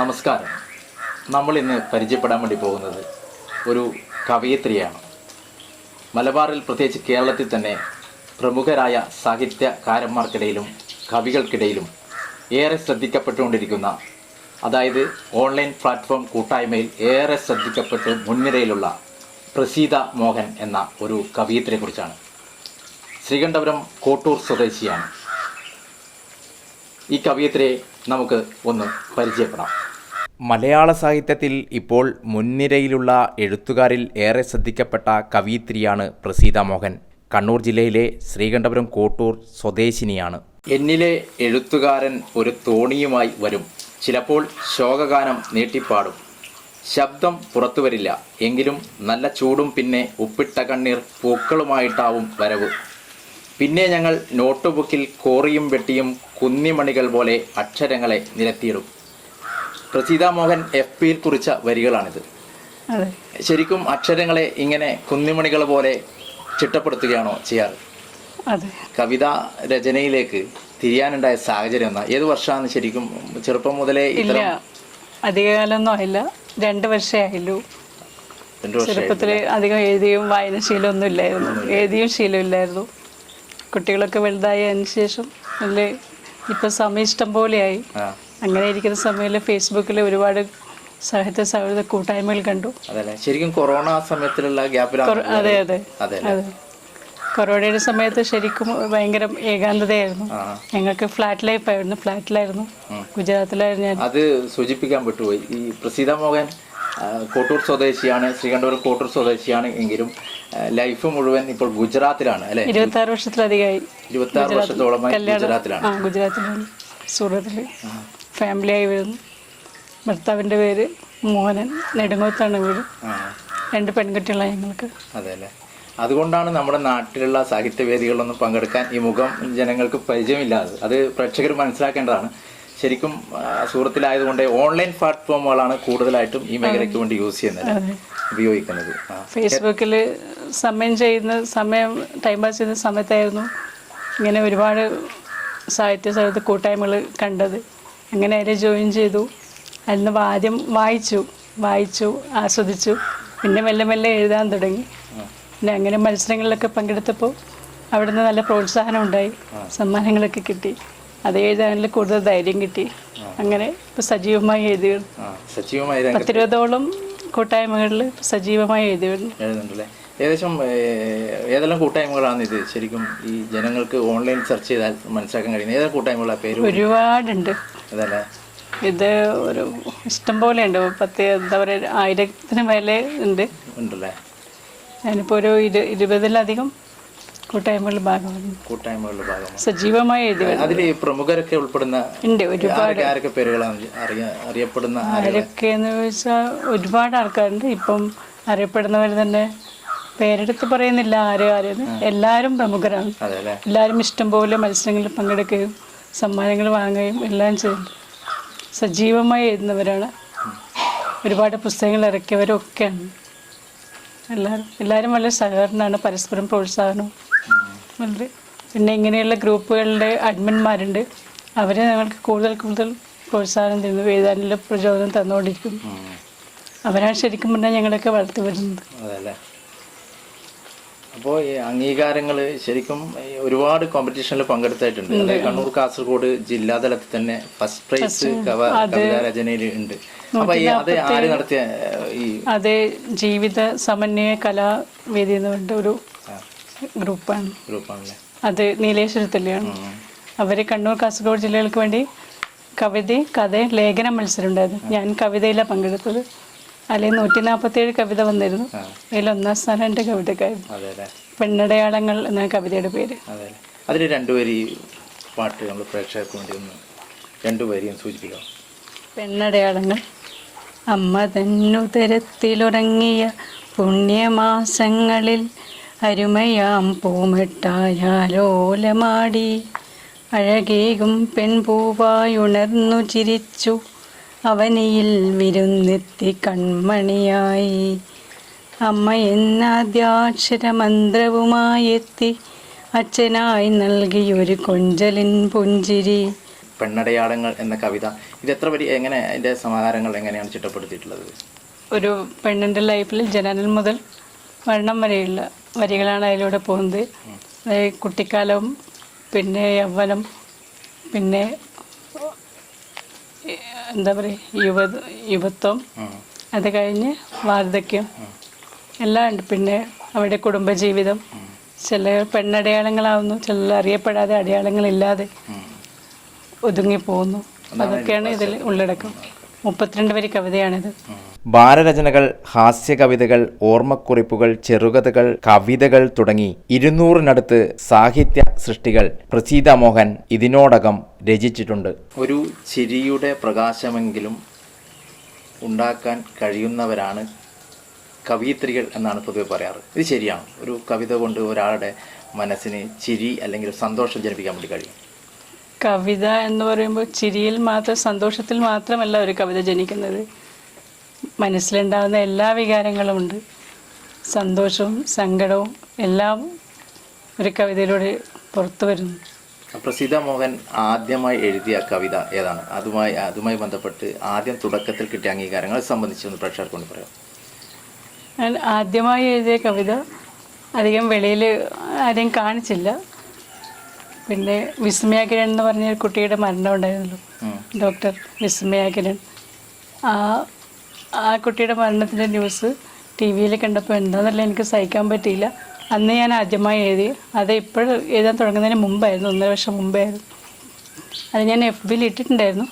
നമസ്കാരം. നമ്മൾ ഇന്ന് പരിചയപ്പെടാൻ വേണ്ടി പോകുന്നത് ഒരു കവയിത്രിയാണ്. മലബാറിൽ പ്രത്യേകിച്ച് കേരളത്തിൽ തന്നെ പ്രമുഖരായ സാഹിത്യകാരന്മാർക്കിടയിലും കവികൾക്കിടയിലും ഏറെ ശ്രദ്ധിക്കപ്പെട്ടുകൊണ്ടിരിക്കുന്ന അതായത് ഓൺലൈൻ പ്ലാറ്റ്ഫോം കൂട്ടായ്മയിൽ ഏറെ ശ്രദ്ധിക്കപ്പെട്ട് മുൻനിരയിലുള്ള പ്രസീത മോഹൻ എന്ന ഒരു കവയിത്രിയെക്കുറിച്ചാണ്. ശ്രീകണ്ഠപുരം കോട്ടൂർ സ്വദേശിയാണ്. ഈ കവിയത്തിനെ നമുക്ക് ഒന്ന് പരിചയപ്പെടാം. മലയാള സാഹിത്യത്തിൽ ഇപ്പോൾ മുൻനിരയിലുള്ള എഴുത്തുകാരിൽ ഏറെ ശ്രദ്ധിക്കപ്പെട്ട കവിയിത്രിയാണ് പ്രസീത മോഹൻ. കണ്ണൂർ ജില്ലയിലെ ശ്രീകണ്ഠപുരം കോട്ടൂർ സ്വദേശിനിയാണ്. എന്നിലെ എഴുത്തുകാരൻ ഒരു തോണിയുമായി വരും. ചിലപ്പോൾ ശോകഗാനം നീട്ടിപ്പാടും. ശബ്ദം പുറത്തു വരില്ല. എങ്കിലും നല്ല ചൂടും പിന്നെ ഉപ്പിട്ട കണ്ണീർ പൂക്കളുമായിട്ടാവും വരവ്. പിന്നെ ഞങ്ങൾ നോട്ട് ബുക്കിൽ കോറിയും വെട്ടിയും കുന്നിമണികൾ പോലെ അക്ഷരങ്ങളെ നിരത്തിയിടും. പ്രസീത മോഹൻ എഫ് പിയിൽ കുറിച്ച വരികളാണിത്. ശരിക്കും അക്ഷരങ്ങളെ ഇങ്ങനെ കുന്നിമണികൾ പോലെ ചിട്ടപ്പെടുത്തുകയാണോ ചെയ്യാറ്? കവിത രചനയിലേക്ക് തിരിയാനുണ്ടായ സാഹചര്യം എന്നാ ഏത് വർഷമാണ് ശരിക്കും ചെറുപ്പം മുതലേ ഇല്ല. അധികകാലൊന്നും അധികകാലമൊന്നും ആയില്ല. രണ്ട് വർഷമേ ആയുള്ളൂ. ചെറുപ്പത്തിൽ അധികം എഴുതിയും വായനശീലമൊന്നും ഇല്ലായിരുന്നു. എഴുതിയും ശീലമില്ലായിരുന്നു കുട്ടികളൊക്കെ വലുതായതിനു ശേഷം നല്ല ഇപ്പം സമയം ഇഷ്ടം പോലെയായി അങ്ങനെ ഇരിക്കുന്ന സമയത്ത് ഫേസ്ബുക്കിൽ ഒരുപാട് സാഹിത്യ സൗഹൃദ കൂട്ടായ്മകൾ കണ്ടു. ശരിക്കും കൊറോണ സമയത്തിലുള്ള അതെ അതെ. അതെ കൊറോണയുടെ സമയത്ത് ശരിക്കും ഭയങ്കര ഏകാന്തതയായിരുന്നു. ഞങ്ങൾക്ക് ഫ്ലാറ്റ് ലൈഫ് ആയിരുന്നു ഫ്ലാറ്റിലായിരുന്നു ഗുജറാത്തിലായിരുന്നു ഞാൻ. അത് സൂചിപ്പിക്കാൻ വിട്ടുപോയി ഈ പ്രസീത മോഹൻ കോട്ടൂർ സ്വദേശിയാണ് ശ്രീകണ്ഠപുരം കോട്ടൂർ സ്വദേശിയാണ് എങ്കിലും ലൈഫ് മുഴുവൻ ഇപ്പോൾ ഗുജറാത്തിലാണ് അല്ലെ? ഇരുപത്തി ആറ് വർഷത്തിലധികമായി ഇരുപത്തി ആറ് വർഷത്തോളമായി ഗുജറാത്തിലാണ്. ഗുജറാത്തിലാണ്. സൂറത്തിൽ ഫാമിലിയായി വരുന്നു. ഭർത്താവിന്റെ പേര് മോഹനൻ നെടുങ്ങോത്താണ് വീട്. രണ്ട് പെൺകുട്ടികളാണ് ഞങ്ങൾക്ക്. അതെ അല്ലേ അതുകൊണ്ടാണ് നമ്മുടെ നാട്ടിലുള്ള സാഹിത്യവേദികളിലൊന്നും പങ്കെടുക്കാൻ ഈ മുഖം ജനങ്ങൾക്ക് പരിചയമില്ലാതെ അത് പ്രേക്ഷകർ മനസ്സിലാക്കേണ്ടതാണ്. ശരിക്കും സുഹൃത്തിലായതുകൊണ്ട് ഓൺലൈൻ പ്ലാറ്റ്ഫോമുകളാണ് കൂടുതലായിട്ടും ഈ മേഖലയ്ക്ക് വേണ്ടി യൂസ് ചെയ്യുന്നത് ഉപയോഗിക്കുന്നത്. ഫേസ്ബുക്കിൽ സമയം ചെയ്യുന്ന സമയം ടൈം പാസ് ചെയ്യുന്ന സമയത്തായിരുന്നു ഇങ്ങനെ ഒരുപാട് സാഹിത്യ സാഹിത്യ കൂട്ടായ്മകൾ കണ്ടത്. അങ്ങനെ അതിൽ ജോയിൻ ചെയ്തു. അതിൽ നിന്ന് ആദ്യം വായിച്ചു. വായിച്ചു ആസ്വദിച്ചു. പിന്നെ മെല്ലെ മെല്ലെ എഴുതാൻ തുടങ്ങി. പിന്നെ അങ്ങനെ മത്സരങ്ങളിലൊക്കെ പങ്കെടുത്തപ്പോൾ അവിടെ നിന്ന് നല്ല പ്രോത്സാഹനം ഉണ്ടായി. സമ്മാനങ്ങളൊക്കെ കിട്ടി. അത് എഴുതാനിൽ കൂടുതൽ ധൈര്യം കിട്ടി. അങ്ങനെ ഇപ്പം സജീവമായി എഴുതി സജീവമായി പത്തിരുപതോളം കൂട്ടായ്മകളിൽ സജീവമായി എഴുതി വരുന്നു ഏകദേശം ഏതെല്ലാം കൂട്ടായ്മകളാണ് ഇത്? ശരിക്കും ഈ ജനങ്ങൾക്ക് ഓൺലൈൻ സെർച്ച് ചെയ്താൽ മനസ്സിലാക്കാൻ കഴിയുന്നത്. ഏതെല്ലാം കൂട്ടായ്മകളാണ് പേര് ഒരുപാടുണ്ട്. അതല്ലേ? ഇത് ഒരു ഇഷ്ടം പോലെ ഉണ്ട് പത്ത് എന്താ പറയുക ആയിരത്തിന് മേലെ ഉണ്ട്. ഉണ്ടല്ലേ? ഞാനിപ്പോൾ ഒരു ഇരു ഇരുപതിലധികം കൂട്ടായ്മകളുടെ ഭാഗമാണ് കൂട്ടായ്മകളുടെ ഭാഗമാണ്. സജീവമായി എഴുതി അതിൽ പ്രമുഖരൊക്കെ ഉൾപ്പെടുന്ന ഉണ്ട് ഒരുപാട്. ആരൊക്കെ പേരുകളാണ് അറിയ അറിയപ്പെടുന്ന ആരൊക്കെ എന്ന് ചോദിച്ചാൽ ഒരുപാട് ആൾക്കാരുണ്ട്. ഇപ്പം അറിയപ്പെടുന്നവർ തന്നെ പേരെടുത്ത് പറയുന്നില്ല ആരും ആരെന്ന്. എല്ലാവരും പ്രമുഖരാണ്. എല്ലാവരും ഇഷ്ടംപോലെ മത്സരങ്ങളിൽ പങ്കെടുക്കുകയും സമ്മാനങ്ങൾ വാങ്ങുകയും എല്ലാം ചെയ്യുന്നു. സജീവമായി എഴുതുന്നവരാണ്. ഒരുപാട് പുസ്തകങ്ങൾ ഇറക്കിയവരൊക്കെയാണ്. എല്ലാവരും എല്ലാവരും വളരെ സഹകരണമാണ്. പരസ്പരം പ്രോത്സാഹനവും വളരെ. പിന്നെ ഇങ്ങനെയുള്ള ഗ്രൂപ്പുകളുടെ അഡ്മിന്മാരുണ്ട് അവരെ ഞങ്ങൾക്ക് കൂടുതൽ കൂടുതൽ പ്രോത്സാഹനം തരുന്നു. എഴുതാനുള്ള പ്രചോദനം തന്നുകൊണ്ടിരിക്കുന്നു. അവരാണ് ശരിക്കും പറഞ്ഞാൽ ഞങ്ങളൊക്കെ വളർത്തി വരുന്നത്. അപ്പോൾ ഈ അംഗീകാരങ്ങൾ ശരിക്കും ഒരുപാട് കോമ്പറ്റീഷനിൽ പങ്കെടുത്തായിട്ടുണ്ട്. അതായത് കണ്ണൂർ കാസർഗോഡ് ജില്ലാതലത്തിൽ തന്നെ ഫസ്റ്റ് പ്രൈസ് കവ കവിതാരചനയിൽ ഉണ്ട്. അപ്പൊ ഈ അത് ആര് നടത്തിയ ഈ അത് ജീവിത സമന്വയ കലാവേദി എന്ന് പറഞ്ഞ ഒരു ഗ്രൂപ്പാണ്. ഗ്രൂപ്പാണല്ലേ? അത് നീലേശ്വരത്തിലാണ് അവർ കണ്ണൂർ കാസർഗോഡ് ജില്ലകൾക്ക് വേണ്ടി കവിത കഥ ലേഖന മത്സരം ഉണ്ടായിരുന്നു. ഞാൻ കവിതയിലാണ് പങ്കെടുത്തത്. അതിൽ നൂറ്റി നാൽപ്പത്തേഴ് കവിത വന്നിരുന്നു. അതിൽ ഒന്നാം സ്ഥാനം എന്റെ കവിതക്കായിരുന്നു പെണ്ണടയാളങ്ങൾ എന്ന കവിതയുടെ പേര്. അതിൽ രണ്ടുപേര് ഈ പാട്ട് നമ്മൾ പ്രേക്ഷകർക്ക് വേണ്ടി ഒന്ന് രണ്ടുപേരെയും സൂചിപ്പിക്കാം പെണ്ണടയാളങ്ങൾ. അമ്മ തന്നുതരത്തിലുറങ്ങിയ പുണ്യമാസങ്ങളിൽ അരുമയാം പൂമിട്ടായാലോലമാടി. അഴകേകും പെൺപൂവായുണർന്നു ചിരിച്ചു. അവനിയിൽ വിരുന്നെത്തി കൺമണിയായി. അമ്മ എന്നാദ്യാക്ഷരമന്ത്രവുമായി എത്തി അച്ഛനായി നൽകിയൊരു കൊഞ്ചലിൻ പുഞ്ചിരി. പെണ്ണടയാളങ്ങൾ എന്ന കവിത. ഇത് എത്ര വലിയ എങ്ങനെ അതിന്റെ സമാഹാരങ്ങൾ എങ്ങനെയാണ് ചിട്ടപ്പെടുത്തിയിട്ടുള്ളത്? ഒരു പെണ്ണിന്റെ ലൈഫിൽ ജനനം മുതൽ മരണം വരെയുള്ള വരികളാണ് അതിലൂടെ പോകുന്നത്. കുട്ടിക്കാലവും കുട്ടിക്കാലം പിന്നെ യൗവനം പിന്നെ എന്താ പറയുക യുവ യുവത്വം. അത് കഴിഞ്ഞ് വാർദ്ധക്യം. എല്ലാം ഉണ്ട്. പിന്നെ അവരുടെ കുടുംബജീവിതം. ചില പെണ്ണടയാളങ്ങളാവുന്നു ചില അറിയപ്പെടാതെ അടയാളങ്ങളില്ലാതെ ഒതുങ്ങി പോകുന്നു അതൊക്കെയാണ് ഇതിൽ ഉള്ളടക്കം. മുപ്പത്തിരണ്ട് വരി കവിതയാണിത്. ബാലരചനകൾ ഹാസ്യകവിതകൾ ഓർമ്മക്കുറിപ്പുകൾ ചെറുകഥകൾ കവിതകൾ തുടങ്ങി ഇരുന്നൂറിനടുത്ത് സാഹിത്യ സൃഷ്ടികൾ പ്രസീത മോഹൻ ഇതിനോടകം രചിച്ചിട്ടുണ്ട്. ഒരു ചിരിയുടെ പ്രകാശമെങ്കിലും ഉണ്ടാക്കാൻ കഴിയുന്നവരാണ് കവിയത്രികൾ എന്നാണ് പൊതുവെ പറയാറ്. ഇത് ശരിയാണ്. ഒരു കവിത കൊണ്ട് ഒരാളുടെ മനസ്സിന് ചിരി അല്ലെങ്കിൽ സന്തോഷം ജനിപ്പിക്കാൻ വേണ്ടി കഴിയും. കവിത എന്ന് പറയുമ്പോൾ ചിരിയിൽ മാത്രം സന്തോഷത്തിൽ മാത്രമല്ല ഒരു കവിത ജനിക്കുന്നത്. മനസ്സിലുണ്ടാകുന്ന എല്ലാ വികാരങ്ങളും ഉണ്ട്. സന്തോഷവും സങ്കടവും എല്ലാം ഒരു കവിതയിലൂടെ പുറത്തു വരുന്നു. പ്രസിദ്ധ മോഹൻ ആദ്യമായി എഴുതിയ കവിത ഏതാണ്? അതുമായി അതുമായി ബന്ധപ്പെട്ട് ആദ്യം തുടക്കത്തിൽ കിട്ടിയ അംഗീകാരങ്ങളെ സംബന്ധിച്ച് ഒന്ന് പ്രേക്ഷകർക്ക് കൊണ്ട് പറയാം ഞാൻ ആദ്യമായി എഴുതിയ കവിത അധികം വെളിയിൽ ആരെയും കാണിച്ചില്ല. പിന്നെ വിസ്മയ കിരൺ എന്ന് പറഞ്ഞ ഒരു കുട്ടിയുടെ മരണം ഉണ്ടായിരുന്നല്ലോ. ഡോക്ടർ വിസ്മയ കിരൺ ആ ആ കുട്ടിയുടെ മരണത്തിന്റെ ന്യൂസ് ടി വിയിൽ കണ്ടപ്പോൾ എന്താണെന്നല്ല എനിക്ക് സഹിക്കാൻ പറ്റിയില്ല. അന്ന് ഞാൻ ആദ്യമായി എഴുതി. അത് ഇപ്പോൾ എഴുതാൻ തുടങ്ങുന്നതിന് മുമ്പായിരുന്നു. ഒന്നര വർഷം മുമ്പായിരുന്നു. അത് ഞാൻ എഫ് ബിയിൽ ഇട്ടിട്ടുണ്ടായിരുന്നു.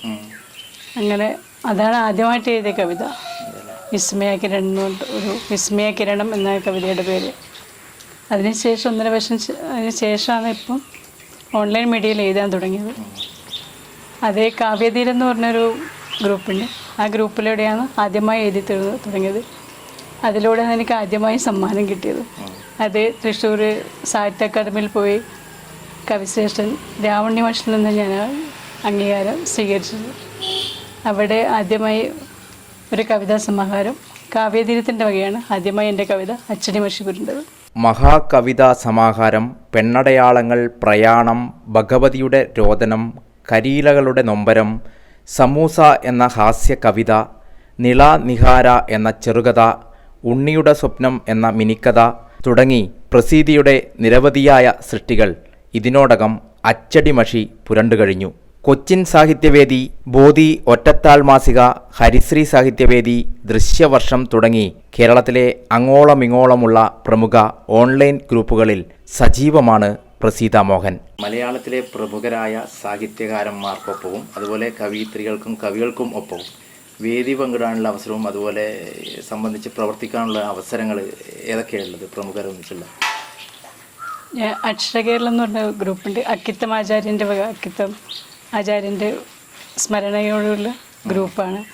അങ്ങനെ അതാണ് ആദ്യമായിട്ട് എഴുതിയ കവിത. വിസ്മയ കിരൺ എന്ന് ഒരു വിസ്മയ കിരണം എന്ന കവിതയുടെ പേര്. അതിനുശേഷം ഒന്നര വർഷം അതിന് ശേഷമാണ് ഇപ്പം ഓൺലൈൻ മീഡിയയിൽ എഴുതാൻ തുടങ്ങിയത്. അതേ കാവ്യതീരം എന്ന് പറഞ്ഞൊരു ഗ്രൂപ്പുണ്ട്. ആ ഗ്രൂപ്പിലൂടെയാണ് ആദ്യമായി എഴുതി തുടങ്ങിയത്. അതിലൂടെയാണ് എനിക്ക് ആദ്യമായി സമ്മാനം കിട്ടിയത്. അത് തൃശ്ശൂർ സാഹിത്യ അക്കാദമിയിൽ പോയി കവിശ്രേഷ്ഠൻ രാവണി മാഷിൽ നിന്ന് ഞാൻ അംഗീകാരം സ്വീകരിച്ചത്. അവിടെ ആദ്യമായി ഒരു കവിതാ സമാഹാരം. കാവ്യതീരത്തിന്റെ വകയാണ് ആദ്യമായി എന്റെ കവിത അച്ചടി മഷിപുരേണ്ടത് മഹാകവിതാ സമാഹാരം പെണ്ണടയാളങ്ങൾ പ്രയാണം ഭഗവതിയുടെ രോദനം കരീലകളുടെ നൊമ്പരം സമൂസ എന്ന ഹാസ്യ കവിത നിള നിഹാര എന്ന ചെറുകഥ ഉണ്ണിയുടെ സ്വപ്നം എന്ന മിനിക്കഥ തുടങ്ങി പ്രസീതിയുടെ നിരവധിയായ സൃഷ്ടികൾ. ഇതിനോടകം അച്ചടിമഷി പുരണ്ടുകഴിഞ്ഞു. കൊച്ചിൻ സാഹിത്യവേദി ബോധി ഒറ്റത്താൾ മാസിക ഹരിശ്രീ സാഹിത്യവേദി ദൃശ്യവർഷം തുടങ്ങി കേരളത്തിലെ അങ്ങോളമിങ്ങോളമുള്ള പ്രമുഖ ഓൺലൈൻ ഗ്രൂപ്പുകളിൽ സജീവമാണ് പ്രസീത മോഹൻ. മലയാളത്തിലെ പ്രമുഖരായ സാഹിത്യകാരന്മാർക്കൊപ്പവും അതുപോലെ കവിയിത്രികൾക്കും കവികൾക്കും ഒപ്പവും വേദി പങ്കിടാനുള്ള അവസരവും അതുപോലെ സംബന്ധിച്ച് പ്രവർത്തിക്കാനുള്ള അവസരങ്ങൾ ഏതൊക്കെയാണുള്ളത്? പ്രമുഖരൊന്നിച്ചുള്ള ഞാൻ അക്ഷരകേരളം എന്ന് പറഞ്ഞ ഗ്രൂപ്പുണ്ട്. അക്കിത്തം ആചാര്യന്റെ വക അക്കിത്തം. ആചാര്യന്റെ സ്മരണയോടുള്ള ഗ്രൂപ്പാണ്.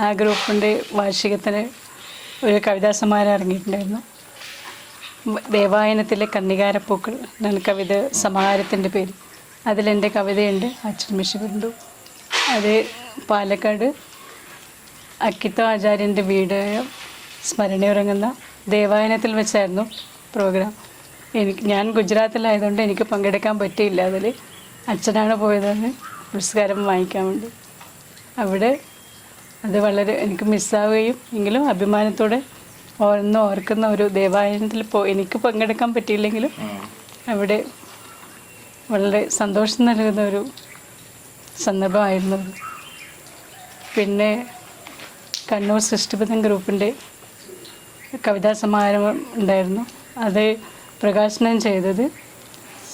ആ ഗ്രൂപ്പിന്റെ വാർഷികത്തിന് ഒരു കവിതാ സമാഹാരം ഇറങ്ങിയിട്ടുണ്ടായിരുന്നു. ദേവായനത്തിലെ കന്നികാരപ്പൂക്കൾ എന്നാണ് കവിത സമാഹാരത്തിന്റെ പേര്. അതിലെന്റെ കവിതയുണ്ട് അച്ഛൻ മിഷിബിന്ദു അത് പാലക്കാട് അക്കിത്ത ആചാര്യന്റെ വീട് സ്മരണയുറങ്ങുന്ന ദേവായനത്തിൽ വെച്ചായിരുന്നു പ്രോഗ്രാം. എനിക്ക് ഞാൻ ഗുജറാത്തിലായതുകൊണ്ട് എനിക്ക് പങ്കെടുക്കാൻ പറ്റിയില്ല. അതിൽ അച്ഛനാണ് പോയതെന്ന് പുരസ്കാരം വാങ്ങിക്കാൻ വേണ്ടി. അവിടെ അത് വളരെ എനിക്ക് മിസ്സാവുകയും എങ്കിലും അഭിമാനത്തോടെ ഓർന്ന് ഓർക്കുന്ന ഒരു ദേവാലയത്തിൽ പോ എനിക്ക് പങ്കെടുക്കാൻ പറ്റിയില്ലെങ്കിലും അവിടെ വളരെ സന്തോഷം നൽകുന്ന ഒരു സന്ദർഭമായിരുന്നു പിന്നെ കണ്ണൂർ സൃഷ്ടിപഥം ഗ്രൂപ്പിന്റെ കവിതാ സമാഹാരം ഉണ്ടായിരുന്നു. അത് പ്രകാശനം ചെയ്തത്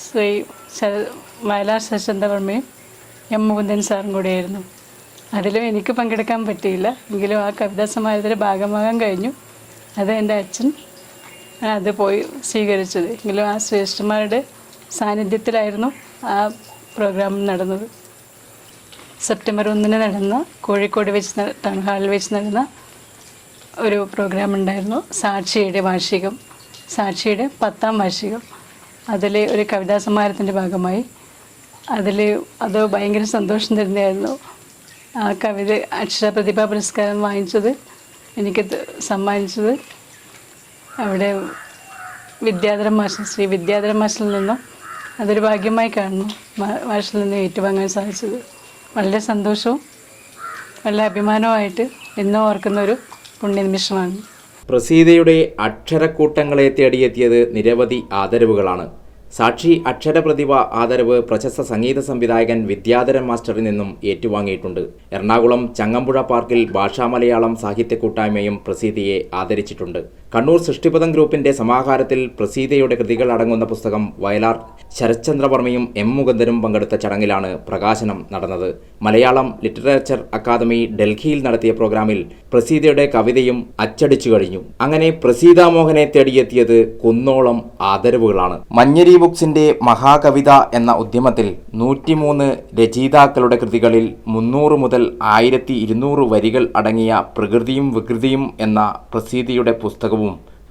ശ്രീ ശര വയലാർ ശശന്തവർമ്മയും എം മുകുന്ദൻ സാറും കൂടെയായിരുന്നു. അതിലും എനിക്ക് പങ്കെടുക്കാൻ പറ്റിയില്ല. എങ്കിലും ആ കവിതാ സമാഹാരത്തിന്റെ ഭാഗമാകാൻ കഴിഞ്ഞു. അത് എന്റെ അച്ഛൻ അത് പോയി സ്വീകരിച്ചത്. എങ്കിലും ആ ശ്രേഷ്ഠന്മാരുടെ സാന്നിധ്യത്തിലായിരുന്നു ആ പ്രോഗ്രാം നടന്നത്. സെപ്റ്റംബർ ഒന്നിന് നടന്ന കോഴിക്കോട് വെച്ച് ടൗൺ ഹാളിൽ വെച്ച് നടന്ന ഒരു പ്രോഗ്രാം ഉണ്ടായിരുന്നു. സാക്ഷിയുടെ വാർഷികം. സാക്ഷിയുടെ പത്താം വാർഷികം. അതിലെ ഒരു കവിതാ സമാരത്തിന്റെ ഭാഗമായി അതിൽ അത് ഭയങ്കര സന്തോഷം തരുന്നതായിരുന്നു. ആ കവിത അക്ഷര പ്രതിഭാ പുരസ്കാരം വാങ്ങിച്ചത് എനിക്ക് സമ്മാനിച്ചത് അവിടെ വിദ്യാധരൻ മാഷൻ ശ്രീ വിദ്യാധരൻ മാഷിൽ നിന്നും അതൊരു ഭാഗ്യമായി കാണുന്നു മാഷിൽ നിന്ന് ഏറ്റുവാങ്ങാൻ സാധിച്ചത്. വളരെ സന്തോഷവും വളരെ അഭിമാനവുമായിട്ട് എന്നും ഓർക്കുന്ന ഒരു പുണ്യനിമിഷമാണ്. പ്രസീതയുടെ അക്ഷരക്കൂട്ടങ്ങളെ തേടിയെത്തിയത് നിരവധി ആദരവുകളാണ്. സാക്ഷി അക്ഷരപ്രതിഭ ആദരവ് പ്രശസ്ത സംഗീത സംവിധായകൻ വിദ്യാധരൻ മാസ്റ്ററിൽ നിന്നും ഏറ്റുവാങ്ങിയിട്ടുണ്ട്. എറണാകുളം ചങ്ങമ്പുഴ പാർക്കിൽ ഭാഷാമലയാളം സാഹിത്യ കൂട്ടായ്മയും പ്രസീതിയെ ആദരിച്ചിട്ടുണ്ട്. കണ്ണൂർ സൃഷ്ടിപദം ഗ്രൂപ്പിന്റെ സമാഹാരത്തിൽ പ്രസീതയുടെ കൃതികൾ അടങ്ങുന്ന പുസ്തകം വയലാർ ശരത്ചന്ദ്രവർമ്മയും എം മുകുന്ദനും പങ്കെടുത്ത ചടങ്ങിലാണ് പ്രകാശനം നടന്നത്. മലയാളം ലിറ്ററേച്ചർ അക്കാദമി ഡൽഹിയിൽ നടത്തിയ പ്രോഗ്രാമിൽ പ്രസീതയുടെ കവിതയും അച്ചടിച്ചു കഴിഞ്ഞു. അങ്ങനെ പ്രസീത മോഹനെ തേടിയെത്തിയത് കുന്നോളം ആദരവുകളാണ്. മഞ്ഞരി ബുക്സിന്റെ മഹാകവിത എന്ന ഉദ്യമത്തിൽ നൂറ്റിമൂന്ന് രചയിതാക്കളുടെ കൃതികളിൽ മുന്നൂറ് മുതൽ ആയിരത്തി വരികൾ അടങ്ങിയ പ്രകൃതിയും വികൃതിയും എന്ന പ്രസീതിയുടെ പുസ്തകവും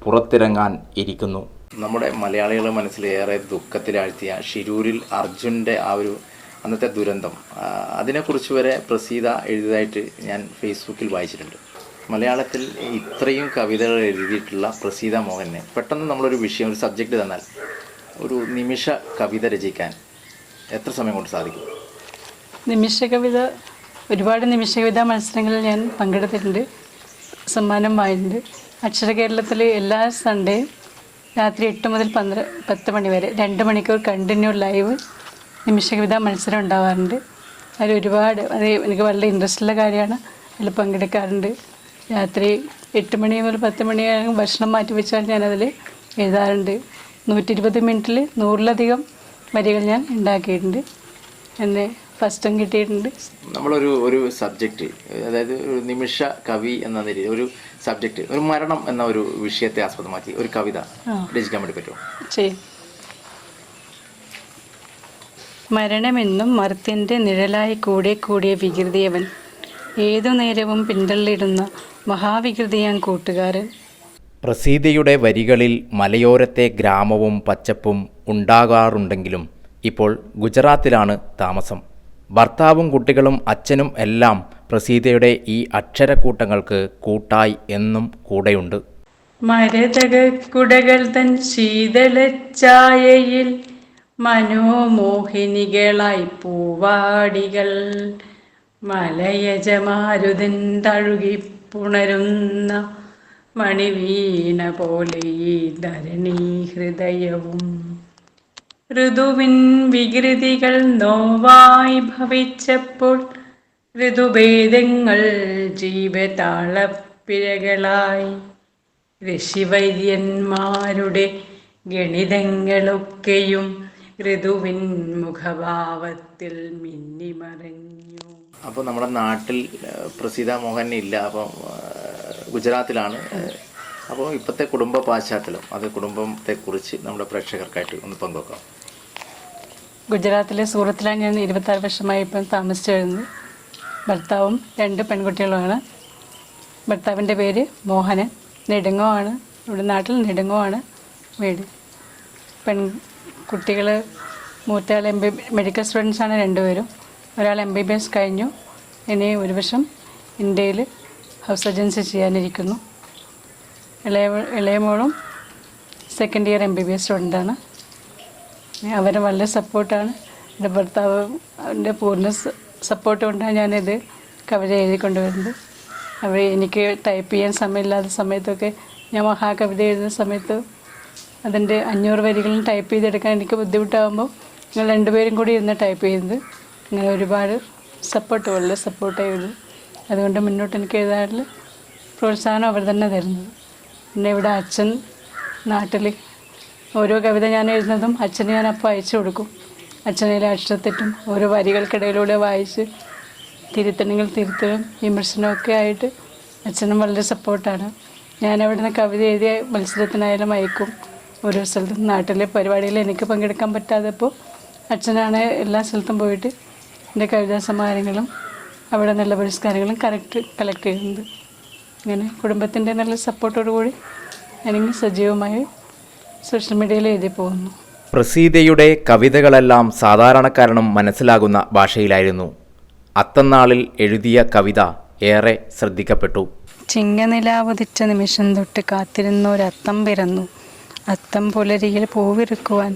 പുറത്തിറങ്ങാൻ ഇരിക്കുന്നു. നമ്മുടെ മലയാളികളുടെ മനസ്സിൽ ഏറെ ദുഃഖത്തിലാഴ്ത്തിയ ഷിരൂരിൽ അർജുന്റെ ആ ഒരു അന്നത്തെ ദുരന്തം. അതിനെക്കുറിച്ച് വരെ പ്രസീത എഴുതിയതായിട്ട് ഞാൻ ഫേസ്ബുക്കിൽ വായിച്ചിട്ടുണ്ട്. മലയാളത്തിൽ ഇത്രയും കവിതകൾ എഴുതിയിട്ടുള്ള പ്രസീത മോഹനെ പെട്ടെന്ന് നമ്മളൊരു വിഷയം ഒരു സബ്ജക്റ്റ് തന്നാൽ ഒരു നിമിഷ കവിത രചിക്കാൻ എത്ര സമയം കൊണ്ട് സാധിക്കും? നിമിഷ കവിത ഒരുപാട് നിമിഷ കവിതാ മത്സരങ്ങളിൽ ഞാൻ പങ്കെടുത്തിട്ടുണ്ട്. സമ്മാനം വാങ്ങിയിട്ടുണ്ട് അക്ഷര കേരളത്തിൽ എല്ലാ സൺഡേയും രാത്രി എട്ട് മുതൽ പന്ത്ര പത്ത് മണി വരെ രണ്ട് മണിക്കൂർ കണ്ടിന്യൂ ലൈവ് നിമിഷ കവിതാ മത്സരം ഉണ്ടാവാറുണ്ട്. അതിൽ ഒരുപാട് അത് എനിക്ക് വളരെ ഇൻട്രസ്റ്റ് ഉള്ള കാര്യമാണ്. അതിൽ പങ്കെടുക്കാറുണ്ട്. രാത്രി എട്ട് മണി മുതൽ പത്ത് മണി ഭക്ഷണം മാറ്റി വെച്ചാൽ ഞാനതിൽ എഴുതാറുണ്ട്. നൂറ്റി ഇരുപത് മിനിറ്റിൽ നൂറിലധികം വരികൾ ഞാൻ ഉണ്ടാക്കിയിട്ടുണ്ട്. എന്നെ ഫസ്റ്റും കിട്ടിയിട്ടുണ്ട്. നമ്മളൊരു ഒരു സബ്ജക്റ്റ് അതായത് ഒരു നിമിഷ കവി എന്ന നിലയിൽ ഒരു സബ്ജക്റ്റ് ഒരു മരണം എന്ന ഒരു വിഷയത്തെ ആസ്പദമാക്കി ഒരു കവിത. രചിക്കാൻ വേണ്ടി പറ്റുമോ? മരണമെന്നും മരത്തിന്റെ നിഴലായി കൂടെ കൂടിയ വികൃതിയവൻ ഏതു നേരവും പിന്തള്ളിടുന്ന മഹാവികൃതിയാൻ കൂട്ടുകാരൻ. പ്രസീതയുടെ വരികളിൽ മലയോരത്തെ ഗ്രാമവും പച്ചപ്പും ഉണ്ടാകാറുണ്ടെങ്കിലും ഇപ്പോൾ ഗുജറാത്തിലാണ് താമസം. ഭർത്താവും കുട്ടികളും അച്ഛനും എല്ലാം പ്രസീതയുടെ ഈ അക്ഷരക്കൂട്ടങ്ങൾക്ക് കൂട്ടായി എന്നും കൂടെയുണ്ട്. മരതകുടകൾ തൻ ശീതളച്ചായയിൽ മനോമോഹിനികളായി പൂവാടികൾ. മലയജമാരുതൻ തഴുകി പുണരുന്ന മണിവീണ പോലെ ഈ ധരണീ ഹൃദയവും ഋതുവിൻ വികൃതികൾ നോവായി ഭവിച്ചപ്പോൾ ഋതുഭേദങ്ങൾ ജീവതാളപ്പിഴകളായി. ഋഷിവൈദ്യന്മാരുടെ ഗണിതങ്ങളൊക്കെയും ഋതുവിൻ മുഖഭാവത്തിൽ മിന്നിമറിഞ്ഞു. അപ്പോൾ നമ്മുടെ നാട്ടിൽ പ്രസീത മോഹൻ ഇല്ല. അപ്പം ഗുജറാത്തിലാണ്. അപ്പോൾ ഇപ്പോഴത്തെ കുടുംബ പാശ്ചാത്തലം അത് കുടുംബത്തെക്കുറിച്ച് നമ്മുടെ പ്രേക്ഷകർക്കായിട്ട് ഒന്ന് പങ്കുവെക്കാം. ഗുജറാത്തിലെ സൂറത്തിലാണ് ഞാൻ ഇരുപത്താറ് വർഷമായി ഇപ്പം താമസിച്ചു വരുന്നത് ഭർത്താവും രണ്ട് പെൺകുട്ടികളുമാണ്. ഭർത്താവിന്റെ പേര് മോഹനൻ. നെടുങ്ങോ ആണ് ഇവിടെ നാട്ടിൽ നെടുങ്ങോ ആണ് വീട് പെൺകുട്ടികൾ മൂത്തയാൾ എം ബി മെഡിക്കൽ സ്റ്റുഡൻസാണ് രണ്ടുപേരും. ഒരാൾ എം ബി ബി എസ് കഴിഞ്ഞു. ഇനി ഒരു വർഷം ഇന്ത്യയിൽ ഹൗസ് സർജൻസി ചെയ്യാനിരിക്കുന്നു. ഇളയ ഇളയ മോളും second year M B B S സ്റ്റുഡന്റാണ് അവർ വളരെ സപ്പോർട്ടാണ്. എന്റെ ഭർത്താവ് അവന്റെ പൂർണ സപ്പോർട്ട് കൊണ്ടാണ് ഞാനിത് കവിത എഴുതി കൊണ്ടുവരുന്നത്. അവർ എനിക്ക് ടൈപ്പ് ചെയ്യാൻ സമയമില്ലാത്ത സമയത്തൊക്കെ ഞാൻ മഹാകവിത എഴുതുന്ന സമയത്ത് അതിന്റെ അഞ്ഞൂറ് വരികളും ടൈപ്പ് ചെയ്തെടുക്കാൻ എനിക്ക് ബുദ്ധിമുട്ടാകുമ്പോൾ ഞങ്ങൾ രണ്ടുപേരും കൂടി ഇരുന്ന് ടൈപ്പ് ചെയ്യുന്നത് അങ്ങനെ ഒരുപാട് സപ്പോർട്ട് വളരെ സപ്പോർട്ടായിരുന്നു അതുകൊണ്ട് മുന്നോട്ട് എനിക്ക് എഴുതാനുള്ള പ്രോത്സാഹനം അവർ തന്നെ തരുന്നത്. പിന്നെ ഇവിടെ അച്ഛൻ നാട്ടിൽ ഓരോ കവിത ഞാൻ എഴുതുന്നതും അച്ഛന് ഞാൻ അപ്പോൾ അയച്ചു കൊടുക്കും. അച്ഛനയിലെ അക്ഷരത്തെറ്റും ഓരോ വരികൾക്കിടയിലൂടെ വായിച്ച് തിരുത്തണെങ്കിൽ തിരുത്തലും വിമർശനമൊക്കെ ആയിട്ട് അച്ഛനും വളരെ സപ്പോർട്ടാണ്. ഞാൻ അവിടെ നിന്ന് കവിത എഴുതിയ മത്സരത്തിനായാലും അയക്കും. ഓരോ സ്ഥലത്തും നാട്ടിലെ പരിപാടിയിൽ എനിക്ക് പങ്കെടുക്കാൻ പറ്റാത്തപ്പോൾ അച്ഛനാണ് എല്ലാ സ്ഥലത്തും പോയിട്ട് എന്റെ കവിതാ സമാഹാരങ്ങളും അവിടെ നല്ല പുരസ്കാരങ്ങളും കറക്റ്റ് കളക്ട് ചെയ്യുന്നത്. അങ്ങനെ കുടുംബത്തിന്റെ നല്ല സപ്പോർട്ടോടു കൂടി ഞാനിങ്ങനെ സജീവമായി സോഷ്യൽ മീഡിയയിൽ എഴുതി പോകുന്നു. പ്രസീതയുടെ കവിതകളെല്ലാം സാധാരണക്കാരനും മനസ്സിലാകുന്ന ഭാഷയിലായിരുന്നു. അത്തന്നാളിൽ എഴുതിയ കവിത ഏറെ ശ്രദ്ധിക്കപ്പെട്ടു. ചിങ്ങനിലാവതിച്ച നിമിഷം തൊട്ട് കാത്തിരുന്ന ഒരത്തം പിറന്നു. അത്തം പുലരിയിൽ പൂവിറുക്കുവാൻ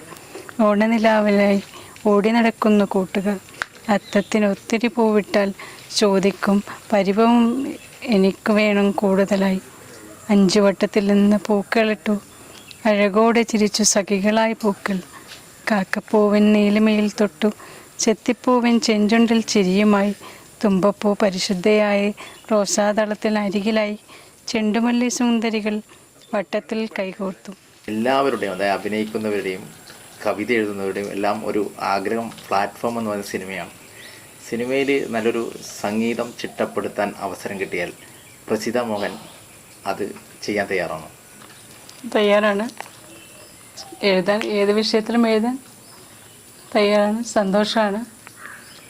ഓണനിലാവിലായി ഓടി നടക്കുന്നു കൂട്ടുകൾ അത്തത്തിന് ഒത്തിരി പൂവിട്ടാൽ ചോദിക്കും പരിഭവം എനിക്ക് വേണം കൂടുതലായി. അഞ്ചു വട്ടത്തിൽ നിന്ന് പൂക്കളിട്ടു. അഴകോടെ ചിരിച്ചു സഖികളായി പൂക്കൾ. കാക്കപ്പൂവിൻ നീലിമയിൽ തൊട്ടു ചെത്തിപ്പൂവിൻ ചെഞ്ചുണ്ടിൽ ചിരിയുമായി തുമ്പപ്പൂ പരിശുദ്ധയായി റോസാതളത്തിൽ അരികിലായി ചെണ്ടുമല്ലി സുന്ദരികൾ വട്ടത്തിൽ കൈകോർത്തു. എല്ലാവരുടെയും അതായത് അഭിനയിക്കുന്നവരുടെയും കവിത എഴുതുന്നവരുടെയും എല്ലാം ഒരു ആഗ്രഹം പ്ലാറ്റ്ഫോം എന്ന് പറയുന്ന സിനിമയാണ്. സിനിമയിൽ നല്ലൊരു സംഗീതം ചിട്ടപ്പെടുത്താൻ അവസരം കിട്ടിയാൽ പ്രസിദ്ധ മോഹൻ അത് ചെയ്യാൻ തയ്യാറാണ്. തയ്യാറാണ്. എഴുതാൻ ഏത് വിഷയത്തിലും എഴുതാൻ തയ്യാറാണ്. സന്തോഷമാണ്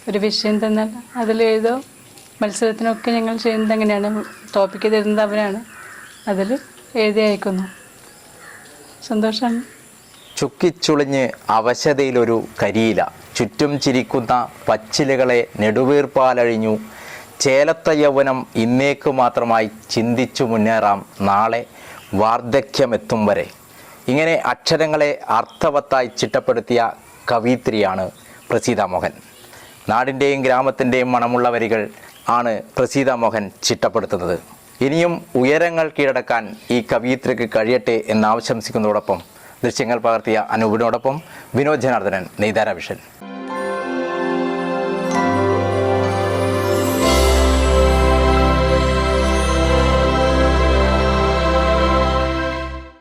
ഒരു വിഷയം തന്നാൽ അതിലേതോ മത്സരത്തിനൊക്കെ ഞങ്ങൾ ചെയ്യുന്നത് അങ്ങനെയാണ് ടോപ്പിക്ക് തരുന്നത് അവരാണ്. അതിൽ എഴുതി അയക്കുന്നു. സന്തോഷമാണ് ചുക്കിച്ചുളിഞ്ഞ് അവശതയിലൊരു കരിയില. ചുറ്റും ചിരിക്കുന്ന പച്ചിലകളെ നെടുവീർപ്പാലഴിഞ്ഞു. ചേലത്ത യൗവനം ഇന്നേക്ക് മാത്രമായി ചിന്തിച്ചു മുന്നേറാം നാളെ. വാർദ്ധക്യമെത്തും വരെ. ഇങ്ങനെ അക്ഷരങ്ങളെ അർത്ഥവത്തായി ചിട്ടപ്പെടുത്തിയ കവിത്രിയാണ് പ്രസീത മോഹൻ. നാടിന്റെയും ഗ്രാമത്തിന്റെയും മണമുള്ള വരികൾ ആണ് പ്രസീത മോഹൻ ചിട്ടപ്പെടുത്തുന്നത്. ഇനിയും ഉയരങ്ങൾ കീഴടക്കാൻ ഈ കവിയിത്രിക്ക് കഴിയട്ടെ എന്ന് ആശംസിക്കുന്നതോടൊപ്പം ദൃശ്യങ്ങൾ പകർത്തിയ അനൂപിനോടൊപ്പം വിനോദ് ജനാർദ്ദനൻ നെയ്താര വിഷൻ